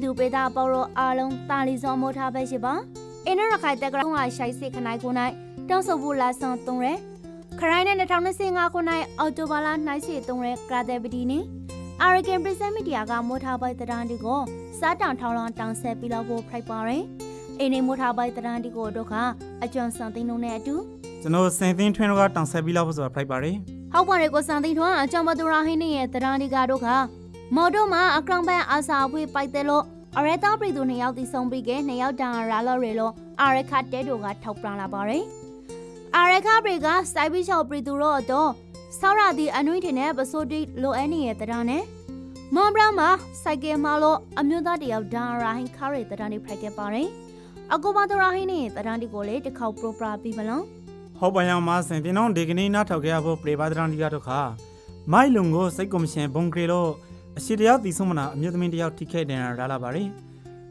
ပြည်သူပြည်သားပေါ်တော့အားလုံးတာလီစောမိုးထားပဲရှိပါအင်းရခိုင်တက်ကရောရှိုက်စစ်ခနိုင်ကိုနိုင်တောင်းဆိုဖို့လာဆောင်တုံးရဲခရိုင်းနဲ့2025ခုနိုင်အော်တိုဘာလနိုင်စီတုံးရဲကရာတဲ့ပဒီနီအာရကန်ပရိစမီဒီယာကမိုးထားပိုက်တရန်ဒီကိုစားတောင်ထောင်းလောင်းတောင်းဆက်ပြီးတော့ဖို့ဖိုက်ပါရယ်အင်းနေမိုးထားပိုက်တရန်ဒီကိုတို့ကအကျွမ်းစံသိန်းလုံးနဲ့အတူကျွန်တော်စင်သင်းထွင်းတော့ကတောင်ဆက်ပြီးလောက်ဖို့ဆိုတာဖိုက်ပါတယ်ဟောက်ပါရကိုစံသိန်းထွန်းအကြောင်းမတူရာဟင်းနေရဲ့တရန်ဒီကတို့က မော်ဒိုမှာအကောင်ပန်အာစာအဖွေပိုက်တယ်လို့အရဲတောပြည်သူနှစ်ယောက်တိဆုံးပြီးကနှစ်ယောက်တန်ရာလော်ရီလို့အာရခတဲတို့ကထောက်ပြလာပါတယ်အာရခပရီကစိုက်ပြီးချောက်ပြည်သူတို့တော့ဆောရတီအနွိထင်တဲ့ပစိုးတိလိုအပ်နေတဲ့တရန်နဲ့မွန်ဘရာမှာစိုက်ကယ်မှာလို့အမျိုးသားတယောက်ဒန်ရာဟင်းခါရီတရန်တွေဖိုက်ခဲ့ပါတယ်အကူပါတရာဟင်းနေတရန်ဒီကိုလေတစ်ခေါက်ပရိုပရာပြီးမလားဟုတ်ပါရောင်မစင်သင်းတော့ဒီကနေ့နားထောက်ခဲ့ရဖို့ပရိပါဒရန်ဒီကတော့ခါမိုင်လုံကိုစိတ်ကော်မရှင်ဘုံကရီလို့ အရှိတရားတည်ဆုံးမနာအမျိုးသမီးတယောက်ထိခိုက်ဒဏ်ရာရလာပါတယ်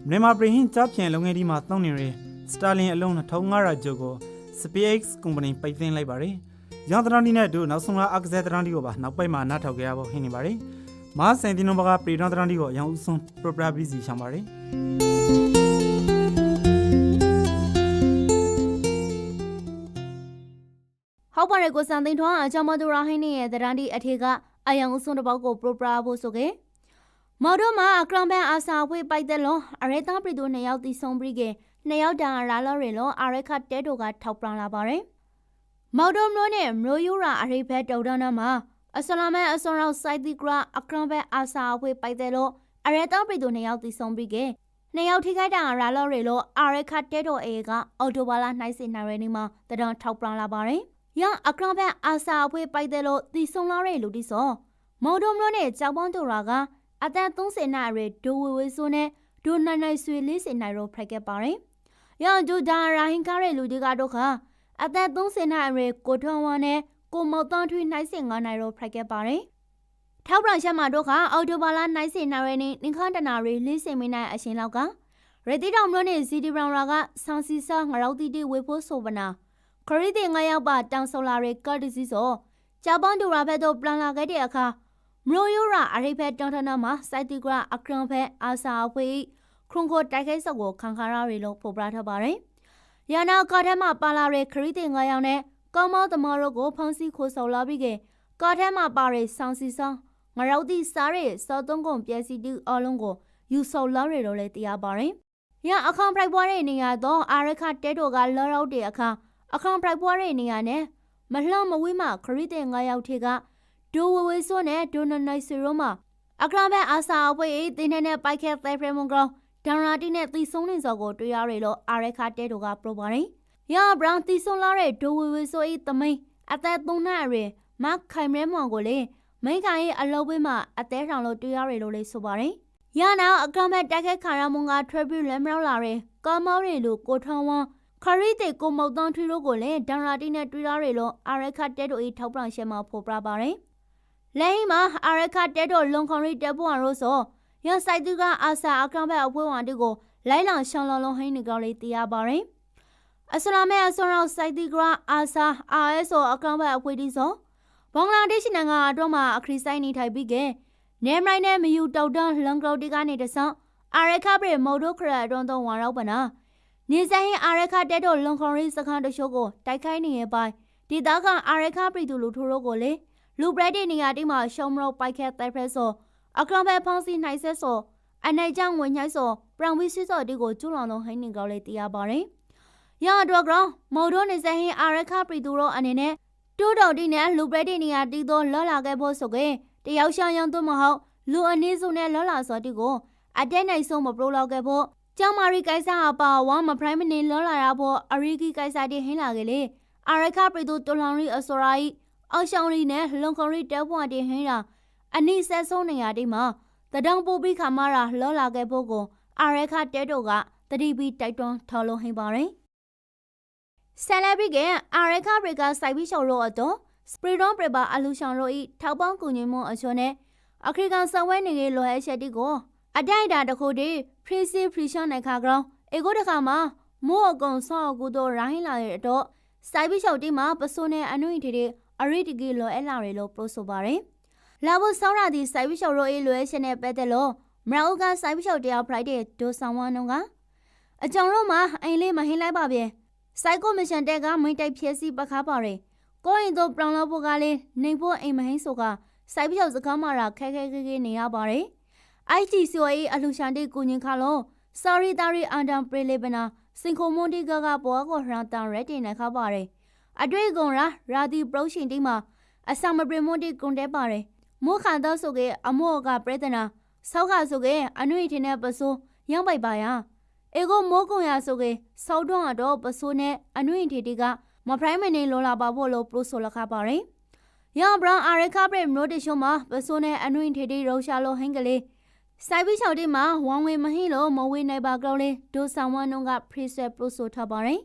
မြန်မာပြည်ဟင်းကြားဖြန်လုပ်ငန်းဒီမှာတောင်းနေရစတာလင်အလုံး2500ကျော်ကို SpaceX ကုမ္ပဏီပိတ်သိမ်းလိုက်ပါတယ်ရောင်တရန်ဒီနဲ့အတူနောက်ဆုံးလာအကဇက်တရန်ဒီကိုပါနောက်ပိုက်မှာနားထောက်ခဲ့ရဖို့ဟင်းနေပါတယ်မစင်သင်းတော့ကပရိဒန်တရန်ဒီကိုအရောင်ဦးဆုံးပရိုပရာဘီစီရှောင်းပါတယ်ဟုတ်ပါတယ်ကိုစံသိန်းထွန်းအချမတူရာဟင်းနေရဲ့တရန်ဒီအထေက အယံအစွန်းတစ်ပေါက်ကိုပရိုပရာဖို့ဆိုခဲ့မော်ဒိုမှာအကရန်ဘန်အာစာဝေးပိုက်တယ်လို့အရဲသားပြည်သူနှစ်ယောက်တီဆုံးပြီးကနှစ်ယောက်တန်ရာလော်ရီလို့အရဲခတဲတို့ကထောက်ပံလာပါတယ်မော်ဒိုမျိုးနဲ့မျိုးယူရာအရိဘက်တောက်တန်းမှာအစလာမန်အစွန်ရောက်စိုက်တီကရာအကရန်ဘန်အာစာဝေးပိုက်တယ်လို့အရဲသားပြည်သူနှစ်ယောက်တီဆုံးပြီးကနှစ်ယောက်ထိခိုက်တန်ရာလော်ရီလို့အရဲခတဲတို့အေကအော်တိုဘာလာနှိုင်းစင်နိုင်ရနေမှာတဒံထောက်ပံလာပါတယ် ရအကရဘန်အာစာအဖွေပိုက်တယ်လို့တီဆုံလာတဲ့လူတီစောမော်ဒုံမျိုးနဲ့ကြောက်ပေါင်းတူရာကအသက်30နာရီဒိုဝေဝေဆိုနဲ့ဒိုနိုင်နိုင်ဆွေ40နိုင်ရောဖရိုက်ခဲ့ပါတယ်။ရဒူဒါရာဟင်ကားတဲ့လူတွေကတော့ကအသက်30နာရီကိုထွန်းဝမ်းနဲ့ကိုမောက်တန်းထွေးနိုင်စင်9နိုင်ရောဖရိုက်ခဲ့ပါတယ်။ထောက်ပံချက်မှာတို့ကအော်တိုဘာလာနိုင်စင်နာရီနဲ့နင်ခန်းတနာရီ40မိနစ်အရှင်လောက်ကရတီတောင်မျိုးနဲ့စီတီဘရောင်ရာကဆောင်းစီဆာငရောက်တီတီဝေဖို့ဆိုပနာ ခရီးသည်ငါရောက်ပါတောင်ဆိုလာရဲကတ်ဒီစီဆိုဂျပန်ဒူရာဘက်သို့ပလန်လာခဲ့တဲ့အခါမရိုယိုရာအရိဖက်တောင်ထနာမှာစိုက်တီဂရာအကရန်ဖက်အာစာအဖွေခရုံကိုတိုက်ခိုက်ဆောက်ကိုခံခါရရီလို့ဖော်ပြထားပါတယ်။ရနာကာထဲမှာပါလာတဲ့ခရီးသည်ငါရောက်နဲ့ကောင်းမောသမားတို့ကိုဖမ်းဆီးခိုးဆော်လာပြီးကကာထဲမှာပါတဲ့ဆောင်းစီဆောင်းငရောက်တီစားတဲ့စောသုံးကုန်ပျက်စီးတူအလုံးကိုယူဆော်လာရလို့လည်းတရားပါတယ်။ရအခန့်ပရိုက်ပွားတဲ့နေရာတော့အာရခတဲတို့ကလော်ရောက်တဲ့အခါ အခန့်ပရိုက်ပွားတဲ့နေရာနဲ့မလှမဝေးမှခရီးတဲ့9ယောက်ထေကဒိုဝဝေဆိုးနဲ့ဒိုနနိုင်စီရိုမှာအခရဘန်အာစာအဝေးတင်းနဲ့ပိုက်ခဲသဲဖရမွန်ကောင်ဒန်ရာတီနဲ့တီဆုံးနေစော်ကိုတွေ့ရရလို့အာရခတဲတို့ကပရိုပါရင်ရဘရောင်တီဆုံးလာတဲ့ဒိုဝဝေဆိုးဤသမိန်အသက်3နှစ်အရွယ်မခိုင်မဲမွန်ကိုလေမိခိုင်ရဲ့အလုပ်ဝေးမှာအသေးထောင်လို့တွေ့ရရလို့လေဆိုပါတယ်ရနာအခရဘန်တက်ခဲခါရမွန်ကထရဘီလက်မရောက်လာတဲ့ကာမောရီလူကိုထွန်းဝန်း ခရီးတဲ့ကိုမောက်တန်းထီတို့ကိုလည်းဒန်ရာတီနဲ့တွေ့ရရလို့အာရခတဲတို့ဤထောက်ပံ့ရှဲမှာဖော်ပြပါတယ်။လဲဟိမှာအာရခတဲတို့လုံခွန်ရီတက်ပွန်ရိုးစောရဆိုင်သူကအာစာအကံဘက်အဖွဲဝန်တို့ကိုလိုက်လောင်ရှောင်းလောင်လုံးဟင်းနေကြလေးတရားပါတယ်။အစ္စလာမ်ရဲ့အစွန်ရောက်ဆိုင်သူကအာစာ RSO အကံဘက်အဖွဲဒီစောဘင်္ဂလားဒေ့ရှ်နိုင်ငံအတွင်းမှာအခရီးဆိုင်နေထိုင်ပြီးကနေမိုင်းနဲ့မယူတောက်တန်းလန်ကလော်တီကနေတဆန်းအာရခပရေမော်ဒိုခရအတွန်းတော့ဝါရောက်ပနာ နေဆိုင်အာရခတက်တော့လွန်ခွန်ရီစခန်းတချို့ကိုတိုက်ခိုင်းနေရဲ့ပိုင်းဒေသခံအာရခပြည်သူလူထုတို့ကိုလေလူပရက်တဲ့နေရာတိမှာရှုံမရောပိုက်ခက်တိုက်ဖက်ဆိုအကရံဘဲဖုံးစီနိုင်ဆက်ဆိုအနိုင်ကြောင့်ဝင်ညိုက်ဆိုပရံဝီစစ်စော်ဒီကိုကျူလောင်လုံးဟိန်းနေကောင်းလေးတရားပါတယ်ရတော့ကောင်မော်ဒိုနေဆိုင်အာရခပြည်သူတို့အနေနဲ့တိုးတော်တိနဲ့လူပရက်တဲ့နေရာတီတော့လော်လာခဲ့ဖို့ဆိုကေတယောက်ရှောင်းရောင်းသွမဟုတ်လူအနည်းစုနဲ့လော်လာစော်တီကိုအတက်နိုင်ဆုံးမပရိုလောက်ခဲ့ဖို့ ကျောင်းမာရီကိုက်ဆာအပါဝါမပရိုင်မနီလောလာရဖို့အရီဂီကိုက်ဆာတီဟင်းလာကလေးအာရခပရီတူတူလောင်ရီအစောရာဤအောက်ရှောင်းရီနဲ့လုံခွန်ရီတဲပွားတီဟင်းလာအနိဆက်ဆုံးနေရာဒီမှာတဒေါင်ပူပြီးခါမရာလောလာခဲ့ဖို့ကိုအာရခတဲတို့ကတတိပီတိုက်တွန်းထော်လုံးဟင်းပါတယ်ဆယ်လက်ဘီကအာရခပရီကစိုက်ပြီးရှော်လို့အတော့စပရီဒွန်ပရပါအလူရှောင်းတို့ဤထောက်ပေါင်းကူညီမှုအချို့နဲ့အခရီးကန်ဆဝဲနေကြီးလိုဟဲချက်တီကို အတိုက်အတာတခုတည်းဖရီစီဖရီရှောင်းနေခါကောင်အေကိုတခါမှာမိုးအကုံဆော့အကူတို့ရိုင်းလာတဲ့တော့စိုက်ပြီးရှောက်တီမှာပစိုးနဲ့အနွိတီတွေအရိတကီလိုအဲလာတွေလို့ပြောဆိုပါတယ်။လာဖို့ဆောင်းရသည့်စိုက်ပြီးရှောက်ရိုးအေးလွဲရှင်နဲ့ပဲတဲ့လို့မမရအိုကစိုက်ပျိုးတရားဖရိုက်တဲ့ဒိုဆောင်ဝါနုံကအကြောင်းတော့မှအိမ်လေးမဟင်းလိုက်ပါဗျစိုက်ကောမရှင်တဲ့ကမိန်တိုက်ဖြည့်စီပခါပါရယ်ကိုရင်တို့ပြောင်းလို့ဖို့ကလေးနေဖို့အိမ်မဟင်းဆိုကစိုက်ပျိုးစကားမှာခက်ခဲခဲခဲနေရပါတယ် ITCOA အလှရှာတဲ့ကိုညင်ခါလုံး sorry တာရီအန်ဒမ်ပရီလေဘနာစင်ခိုမွန်ဒီကကပေါ်ကိုရန်တန်ရက်တင်နေခါပါတယ်အတွေ့အကြုံရာရာဒီပရိုရှင်တီမှာအဆမပရီမွန်ဒီကွန်တဲပါတယ်မိုးခန်တော့ဆိုကအမောကပရဒနာဆောက်ခါဆိုကအနွေထင်းတဲ့ပစိုးရောင်းပိုက်ပါယာအေကိုမိုးကုံရဆိုကဆောက်တော့တော့ပစိုးနဲ့အနွေထီတီကမဖရိုင်းမနေလောလာပါဖို့လို့ပရိုဆိုလခါပါတယ်ယောင်ဘရန်အာရခပရမနိုတီရှုံမှာပစိုးနဲ့အနွေထီတီရောရှာလိုဟင်းကလေး စိုက်ပြီးချောက်တိမှာဝမ်ဝေမဟိလို့မဝေနိုင်ပါကောင်းလေးဒိုဆောင်ဝနုံကပရီဆွဲပရိုဆိုထားပါတယ်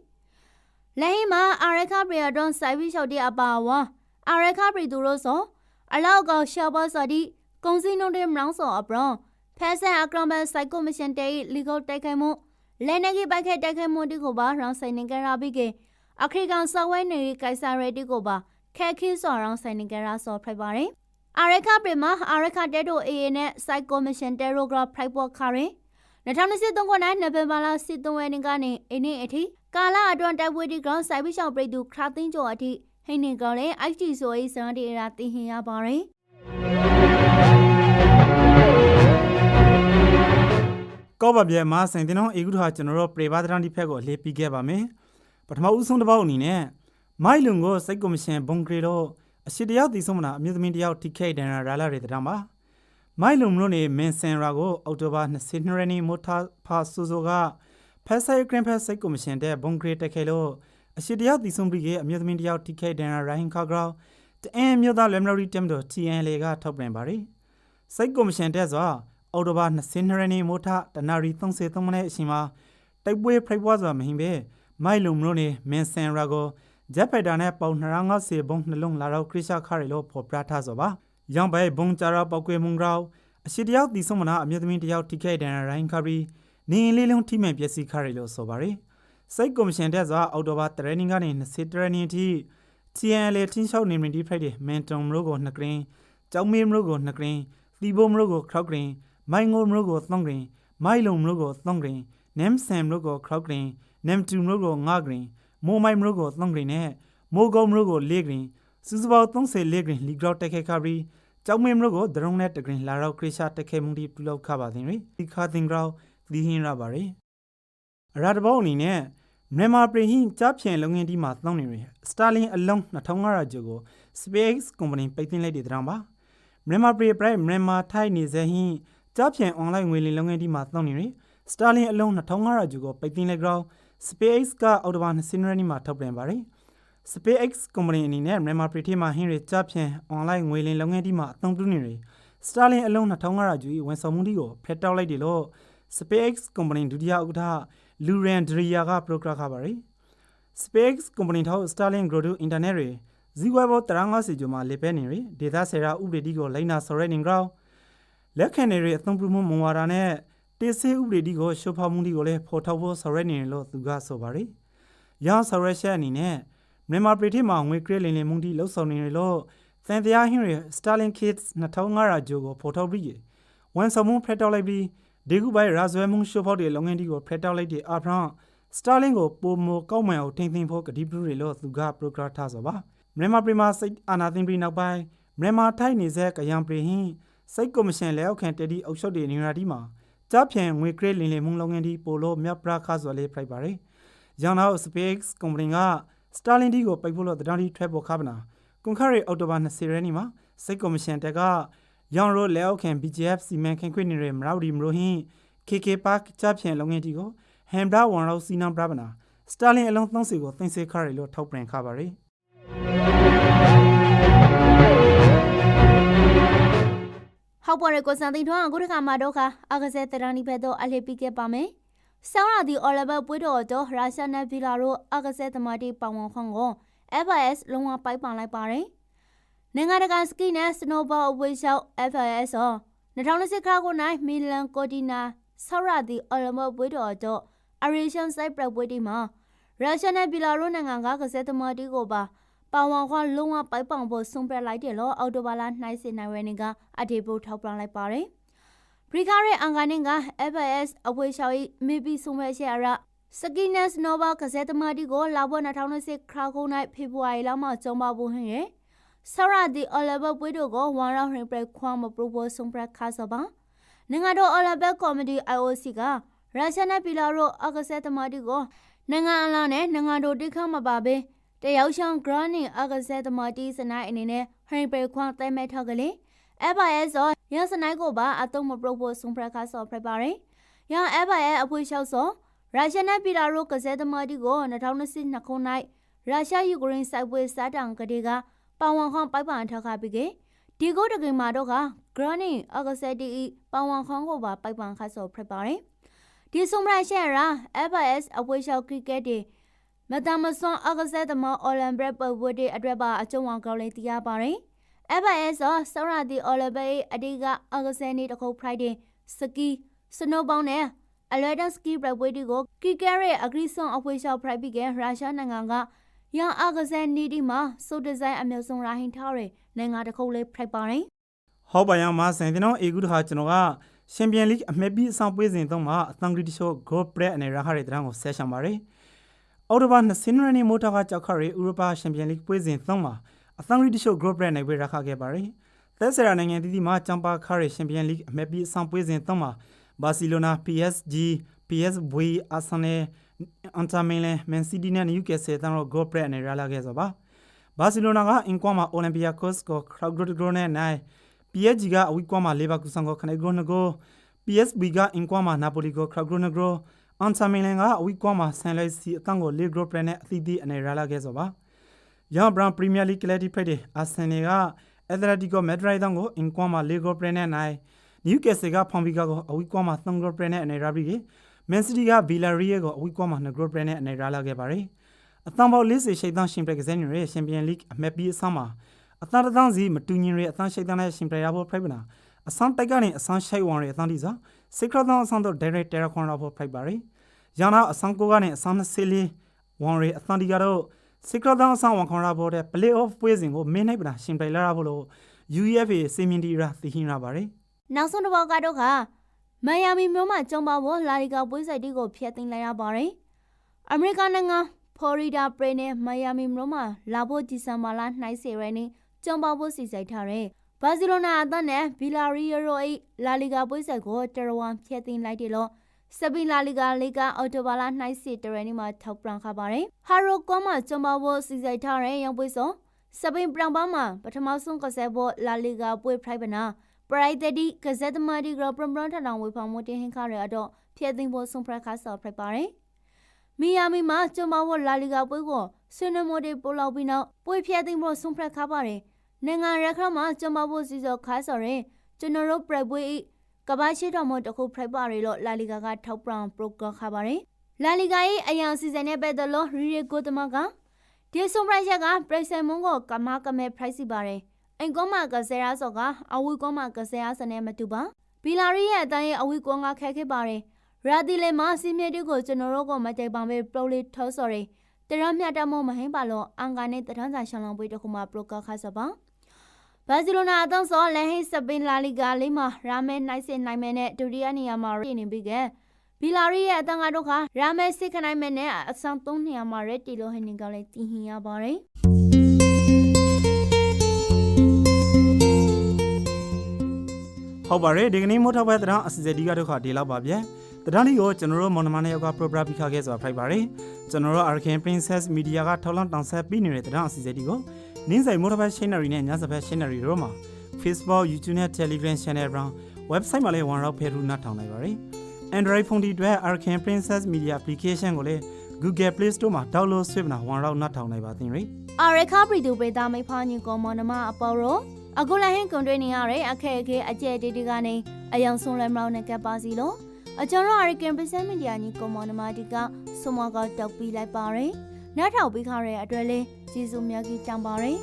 ။လက်ဟိမှာအာရခပရီယဒွန်စိုက်ပြီးချောက်တိအပါဝါအာရခပရီသူတို့ဆိုအလောက်ကောင်ရှာဘစဒီကုံစင်းနုံတဲ့မလောင်းစောအပရွန်ဖက်ဆန်အကရမ်ဘန်စိုက်ကိုမရှင်တေလီဂိုတိုက်ခိုင်မှုလက်နေကြီးပိုက်ခဲတိုက်ခိုင်မှုတိကိုပါရောင်းဆိုင်နေကြရပြီးကအခရီကန်ဆောက်ဝဲနေကိုင်ဆာရဲတိကိုပါခဲခင်းစော်ရောင်းဆိုင်နေကြရဆော်ဖိုက်ပါတယ်။ အာရခပရမအာရခတဲတိုအေအေနဲ့စိုက်ကောမရှင်တဲရိုဂရာဖရိုက်ပေါ်ခါရင်2023ခုနှစ်နိုဝင်ဘာလ23ရက်နေ့ကနေအင်းအထိကာလာအတွန်းတိုက်ပွဲဒီကောင်စိုက်ပြီးရှောင်းပြည်သူခရာသိန်းကျော်အထိဟိနေကောင်လည်း IT ဆိုရေးစံဒီအရာသိဟင်ရပါရင်ကောပါပြဲမှာစင်တင်အောင်အေကုထဟာကျွန်တော်တို့ပရိပါဒရန်ဒီဖက်ကိုအလေးပြီးခဲ့ပါမယ်ပထမဦးဆုံးတစ်ပေါက်အနေနဲ့မိုင်လုံကိုစိတ်ကောမရှင်ဘုံဂရီတော့ အရှိတယောက်တည်ဆုံးမနာအမျိုးသမီးတယောက်ထိခိုက်ဒဏ်ရာရလာတဲ့တံပါမိုင်လုံမလို့နေမင်စင်ရာကိုအောက်တိုဘာ22ရက်နေ့မိုတာဖာဆူဆိုကဖက်ဆိုင်ဂရန်ဖက်စိတ်ကောမရှင်တဲ့ဘုံဂရီတက်ခဲလို့အရှိတယောက်တည်ဆုံးပြီးကအမျိုးသမီးတယောက်ထိခိုက်ဒဏ်ရာရဟင်ခါဂရောတအင်းမျိုးသားလွယ်မလို့တမ်တော့ TN လေကထောက်ပြန်ပါရီစိတ်ကောမရှင်တဲ့ဆိုအော်တိုဘာ22ရက်နေ့မိုထတနာရီ33မိနစ်အချိန်မှာတိုက်ပွဲဖိုက်ပွားစွာမဟင်ပဲမိုင်လုံမလို့နေမင်ဆန်ရာကို ဂျက်ဖိုက်တာနဲ့ပေါင်250ဘုံနှလုံးလာတော့ခရစ်ရှာခါရီလို့ဖော်ပြထားဆိုပါရောင်ပဲဘုံကြရာပောက်ကွေမုံရောအရှိတယောက်တီဆုံးမနာအမျိုးသမီးတယောက်ထိခိုက်ဒဏ်ရာရိုင်းခါရီနေလေးလုံးထိမှန်ပျက်စီးခါရီလို့ဆိုပါရယ်စိတ်ကော်မရှင်တဲ့ဆိုအော်တိုဘာတရနင်းကနေ20တရနင်းထိ TNL တင်းရှောက်နေမတီဖိုက်တဲ့မန်တုံမလို့ကိုနှစ်ကရင်ကြောင်းမေးမလို့ကိုနှစ်ကရင်သီဘုံမလို့ကိုခောက်ကရင်မိုင်ငိုမလို့ကိုသုံးကရင်မိုင်လုံမလို့ကိုသုံးကရင်နမ်ဆမ်မလို့ကိုခောက်ကရင်နမ်တူမလို့ကိုငါကရင် မိုမိုင်မလို့ကိုသုံးကရင်နဲ့မိုကုံမလို့ကိုလေးကရင်စူစပေါ34ကရင်လီဂရော့တက်ခဲခါပြီးကြောင်းမေးမလို့ကိုဒရုံနဲ့တကရင်လာတော့ခရရှာတက်ခဲမှုဒီပြုလုပ်ခပါတင်ရီဒီခါတင်ဂရောဒီဟင်းရပါရီအရာတဘောအနေနဲ့မြန်မာပြည်ဟင်းကြားဖြန်လုပ်ငန်းဒီမှာသုံးနေရစတာလင်အလုံး2500ကျော်ကို SpaceX company ပိတ်သိမ်းလိုက်တဲ့တောင်ပါမြန်မာပြည်ပြိုင်မြန်မာထိုင်းနေစေဟင်းကြားဖြန် online ငွေလိမ်လုပ်ငန်းဒီမှာသုံးနေရစတာလင်အလုံး2500ကျော်ကိုပိတ်သိမ်းလိုက်ကြောင်း SpaceX ကအော်တိုဘာ20ရက်နေ့မှာထုတ်ပြန်ပါတယ် SpaceX company အနေနဲ့မြန်မာပြည်ထဲမှာဟင်းတွေကြားဖြန် online ငွေလိမ်လုပ်ငန်းဒီမှာအသုံးပြုနေတယ်စတာလင်အလုံး2500ကျော်ဝန်ဆောင်မှုဒီကိုဖျက်တောက်လိုက်တယ်လို့ SpaceX company ဒုတိယဥက္ကဋ္ဌလူရန်ဒရီယာကပရိုဂရမ်ခါပါတယ် SpaceX company ထောက် Starlink Grow Internet တွေဇီဝဘောတရငါစီကျော်မှာလေပဲနေရဒေတာဆယ်ရာဥပဒေဒီကိုလိုက်နာဆော်ရဲနေကြောင်းလက်ခံနေရအသုံးပြုမှုမွန်ဝါဒနဲ့ တေဆေးဥပဒေဒီကိုရှုပ်ဖောက်မှုဒီကိုလည်းဖော်ထုတ်ဖို့ဆော်ရဲနေလို့သူကဆိုပါတယ်။ရောင်းဆော်ရဲရှက်အနေနဲ့မြန်မာပြည်ထမှာငွေကရလင်းလင်းမှုဒီလှုပ်ဆောင်နေရလို့သင်တရားဟင်းရ Starlink Kids 2500ကျော်ကိုဖော်ထုတ်ပြီးဝန်ဆောင်မှုဖက်တောက်လိုက်ပြီးဒီခုပိုင်းရာဇဝဲမှုရှုပ်ဖောက်တဲ့လုပ်ငန်းဒီကိုဖက်တောက်လိုက်တဲ့အဖရန် Starlink ကိုပုံမကောက်မှန်အောင်ထိမ့်သိမ်းဖို့ကတိပြုရလို့သူကပရိုဂရမ်ထားဆိုပါမြန်မာပြည်မှာစိတ်အာနာသိမ့်ပြီးနောက်ပိုင်းမြန်မာထိုင်းနေဆဲကယံပြည်ဟင်းစိတ်ကော်မရှင်လက်အောက်ခံတတိအုပ်ချုပ်တဲ့နေရာဒီမှာ ကြားဖြန်ငွေကရလင်းလင်းမှုလုပ်ငန်းဒီပိုလို့မြတ်ပရာခါဆိုလေးဖိုက်ပါတယ်။ရောင်းတော့ SpaceX company က Starlink ဒီကိုပိတ်ဖို့လို့တတော်ဒီထွက်ပေါ်ခါပနာကွန်ခရီအော်တိုဘာ20ရက်နေ့မှာစိတ်ကော်မရှင်တက်ကရောင်းရိုလက်အောက်ခံ BGF စီမံခန့်ခွဲနေတဲ့မရောက်ဒီမလို့ဟင်း KK Park ကြားဖြန်လုပ်ငန်းဒီကိုဟမ်ဘရာဝန်ရောစီနံပရပနာစတာလင်အလုံး30ကိုတင်ဆက်ခရလို့ထောက်ပြန်ခပါရယ် ဟောက်ပေါ်ရကိုစံတင်ထွန်းအခုတခါမှာတော့ခါအကစဲတရန်ဒီဘက်တော့အလှပြခဲ့ပါမယ်။ဆောင်းရာဒီအော်လဘပွေးတော်တော့ရုရှားနဲ့ဗီလာတို့အကစဲသမားတီပောင်ဝန်ခွန်ကို FIS လုံးဝပိုက်ပန်လိုက်ပါတယ်။နိုင်ငံတကာစကီနဲ့စနိုးဘောအဝေးလျှောက် FIS ဟော2020ခါကိုနိုင်မီလန်ကိုတီနာဆောင်းရာဒီအော်လဘပွေးတော်တော့အရေရှန်ဆိုင်ပရပွေးတီမှာရုရှားနဲ့ဗီလာတို့နိုင်ငံကကစဲသမားတီကိုပါ ပါဝန်ခွန်လုံးဝပိုက်ပောင်ဖို့ဆုံးဖြတ်လိုက်တယ်လို့အော်တိုဘာလနှိုင်းစင်နိုင်ဝဲနေကအထေဖို့ထောက်ပြလိုက်ပါတယ်။ရိကာရဲ့အင်္ဂါနေ့က FIS အဝေရှော်၏မေဘီဆုံမဲ့ရှယ်ရာစကီနက်နိုဘာကစက်တမတီကိုလာဘော2020ခရာခုနိုင်ဖေဖော်ဝါရီလမှာကျင်းပဖို့ဟင်ရဲ့ဆရာဒီအလဘပွေးတို့ကိုဝန်ရောင်းရင်ပြခွမ်းမပရိုပိုဆုံပရခါစပါနိုင်ငံတော်အလဘကော်မတီ IOC ကရုရှားနဲ့ဘီလာရုအကစက်တမတီကိုနိုင်ငံအလားနဲ့နိုင်ငံတော်တိခတ်မပါဘဲ တယောက်ရှောင်းဂရနီအကစက်တမတီစနိုင်းအနေနဲ့ဟရင်ပြခွမ်းတဲမဲ့ထောက်ကလေး FIS ရောရန်စနိုင်းကိုပါအတုံးမပရိုပိုဆုံပရခါဆော့ဖရပါတယ်ရန် FIS အဖွေးလျှောက်ဆော့ရုရှားနဲ့ဘီလာရုကစက်တမတီကို2022ခုနှစ်ရုရှားယူကရိန်းစိုက်ပွဲစားတံကတိကပဝန်ခေါပိုက်ပန်ထခါပြီးကဒီကိုတကင်မာတော့ကဂရနီအကစက်တီပဝန်ခေါကိုပါပိုက်ပန်ခါဆော့ဖရပါတယ်ဒီဆုံရရှယ်ရာ FIS အဖွေးလျှောက်ခရစ်ကက်တီ မတမဆွန်အကစက်တမအော်လန်ဘရက်ပတ်ဝတ်တဲ့အတွက်ပါအကျုံးအောင်ကောင်းလေးတရားပါတယ် FIS ဆောဆရာတီအော်လဘေးအတိကအဂဆယ်နီတခုဖရိုက်ဒင်စကီစနိုးဘောင်းနဲ့အလွဲတန်စကီဘရက်ဝေးဒီကိုကီကဲရဲ့အဂရီဆွန်အဖွေရှော့ဖရိုက်ပြီးကရုရှားနိုင်ငံကရန်အဂဆယ်နီဒီမှာဆိုဒီဇိုင်းအမျိုးဆုံးရာဟင်ထားတဲ့နိုင်ငံတစ်ခုလေးဖရိုက်ပါတယ်ဟောပါယမဆန်တင်တော့အေဂုတခါကျွန်တော်ကချန်ပီယံလိအမေပြီးအဆောင်ပွဲစဉ်သုံးမှာအသံဂရီတချို့ဂိုပရက်အနေရခရတဲ့တန်းကိုဆက်ရှံပါတယ် အော်တိုဘာ20ရက်နေ့မိုတာကကြောက်ခရီဥရောပချန်ပီယံလိပွဲစဉ်သုံးမှာအသံဂရီတချို့ဂိုပရက်နိုင်ပွဲရခခဲ့ပါတယ်သက်ဆရာနိုင်ငံတည်တည်မှာချမ်ပါခရီချန်ပီယံလိအမေပြီးအဆောင်ပွဲစဉ်သုံးမှာဘာစီလိုနာ PSG PSV အာဆင်နယ်အန်တာမီလန်မန်စီးတီးနဲ့နယူကက်ဆယ်တန်းတို့ဂိုပရက်အနေရလာခဲ့ဆိုပါဘာစီလိုနာကအင်ကွာမှာအိုလံပီယာကော့စ်ကိုခရောက်ဂရိုဂရိုနဲ့နိုင် PSG ကအဝီကွာမှာလေဘာကူဆန်ကိုခနေဂရိုနဂို PSV ကအင်ကွာမှာနာပိုလီကိုခရောက်ဂရိုနဂရို အန်ဆာမီလန်ကအဝီကွာမှာဆန်လိုက်စီအတန်းကိုလေဂရိုပရနဲ့အသီးသီးအနေရလာခဲ့ဆိုပါ။ယောင်ဘရန်ပရီးမီယာလိကလတီဖိတ်တဲ့အာဆင်နယ်ကအက်တလက်တီကိုမက်ဒရိုက်တန်းကိုအင်ကွာမှာလေဂရိုပရနဲ့နိုင်နယူကက်ဆယ်ကဖောင်ဘီကာကိုအဝီကွာမှာသန်ဂရိုပရနဲ့အနေရပြီးမန်စီးတီးကဗီလာရီယေကိုအဝီကွာမှာနဂရိုပရနဲ့အနေရလာခဲ့ပါတယ်။အသံပေါ40ရှိတန်းရှင်ပရက်ကစားနေရဲ့ချန်ပီယံလိအမက်ပြီးအဆမ်းမှာအသံတန်းစီမတူညီရဲ့အသံရှိတန်းနဲ့ရှင်ပရရဖို့ဖိုက်ပနာအဆန်းတိုက်ကနေအဆန်းရှိုက်ဝင်ရဲ့အသံဒီစား စစ်ခရတန်းအဆန်းတော့ direct တဲရခွန်တော့ဖို့ဖိုက်ပါရီရနာအဆန်းကိုကနေအဆန်း20လေးဝင်ရဲ့အသံဒီကတော့စစ်ခရတန်းအဆန်းဝန်ခွန်ရဖို့တဲ့ play off ပွဲစဉ်ကိုမင်းနိုင်ပနာရှင်ပြလာရဖို့လို့ UEFA စီမင်တီရာသိဟင်းရပါရီနောက်ဆုံးတစ်ပေါက်ကတော့ကမိုင်ယာမီမြို့မှာကျင်းပဖို့လာလီဂါပွဲဆိုင်တီကိုဖျက်သိမ်းလိုက်ရပါတယ်အမေရိကန်နိုင်ငံဖော်ရီဒါပရိနဲ့မိုင်ယာမီမြို့မှာလာဖို့ဒီဇင်ဘာလ20ရက်နေ့ကျင်းပဖို့စီစဉ်ထားတဲ့ ဘာစီလိုနာအသင်းနဲ့ဗီလာရီယိုရို၏လာလီဂါပွဲဆိုင်ကိုတရဝမ်ဖျက်သိမ်းလိုက်တယ်လို့စပင်လာလီဂါလီဂါအော်တိုဘာလ20တရနေ့မှာထောက်ပြခပါတယ်ဟာရိုကွန်မှာကျင်းပဖို့စီစဉ်ထားတဲ့ရုံပွဲစောစပင်ပရန်ပါမှာပထမဆုံးကစားဖို့လာလီဂါပွဲဖရိုက်ပနာပရိုက်တတီကဇက်သမာဒီဂရပရမ်ပရန်ထထောင်ဝေဖောင်မှုတင်ဟင်ခရရတော့ဖျက်သိမ်းဖို့ဆုံးဖရခါဆော့ဖရိုက်ပါတယ်မီယာမီမှာကျင်းပဖို့လာလီဂါပွဲကိုဆွေးနွေးမှုတွေပို့လောက်ပြီးနောက်ပွဲဖျက်သိမ်းဖို့ဆုံးဖရခါပါတယ် နိုင်ငံရခရမှာကျမဖို့စီစောခါဆိုရင်ကျွန်တော်တို့ပြပွဲကဘာရှိတော်မတခုဖရိုက်ပါရီလို့လာလီဂါကထောက်ပံပရိုကခါပါတယ်လာလီဂါရဲ့အယံစီဇန်နဲ့ပတ်သက်လို့ရီရီကိုတမကဒီဆုံပရိုက်ချက်ကပရိဆိုင်မွန်ကိုကမကမဲဖရိုက်စီပါတယ်အိမ်ကောမကစဲရာဆော့ကအဝီကောမကစဲရာစနဲ့မတူပါဘီလာရီရဲ့အတိုင်းရဲ့အဝီကောကခဲခဲပါတယ်ရာဒီလေမစီမြေတီကိုကျွန်တော်တို့ကမကြိုက်ပါပဲပရိုလီထောဆော်ရီတရမြတ်တမမဟင်းပါလို့အန်ကာနဲ့တထန်းစာရှောင်းလောင်ပွေးတခုမှပရိုကခါဆော့ပါ ဘာစီလိုနာအသင်းစောလဟိစပင်လာလီဂါလေးမှာရာမဲနိုင်စင်နိုင်မဲနဲ့ဒုတိယနေရာမှာရနေပြီးကဘီလာရီရဲ့အသင်းကတော့ခါရာမဲစစ်ခနိုင်မဲနဲ့အဆောင်၃နေရာမှာရက်တီလိုဟင်းနေကလည်းတင်ဟင်ရပါတယ်ဟုတ်ပါတယ်ဒီကနေ့မို့ထောက်ပဲတရံအစီအစဉ်ဒီကတော့ခါဒီလောက်ပါဗျာတရံလေးကိုကျွန်တော်တို့မော်နမနဲ့ယောက်က program ပြခခဲ့ဆိုတာဖိုက်ပါတယ်ကျွန်တော်တို့ Arcan Princess Media ကထောက်လန့်တောင်ဆက်ပြီးနေတဲ့တရံအစီအစဉ်ဒီကို နင်းဆိုင်မို့ထောက်ပဲ Scenery နဲ့ညစပဲ Scenery တို့မှာ Facebook YouTube နဲ့ Telegram Channel brown website မှာလည်း one round ဖဲထူးနှတ်ထောင်နိုင်ပါတယ် Android ဖုန်းဒီအတွက် Arcan Princess Media application ကိုလည်း Google Play Store မှာ download ဆွဲပြီး one round နှတ်ထောင်နိုင်ပါသင်ရယ်အာရခပရီတူပေတာမိဖာညီကောမောင်နမအပေါ်ရောအခုလည်းဟင်ကွန်တွေနေရတဲ့အခက်အခဲအကျဲတေးတေးကနေအယောင်ဆုံးလဲမလောက်နဲ့ကပ်ပါစီလို့အကျွန်တော်အရိကန်ပစမီဒီယာညီကောမောင်နမဒီကဆုမကတောက်ပြီးလိုက်ပါရယ် နောက်ထောက်ပြီးခါတဲ့အတွက်လေးကျေးဇူးများကြီးတောင်းပါရယ်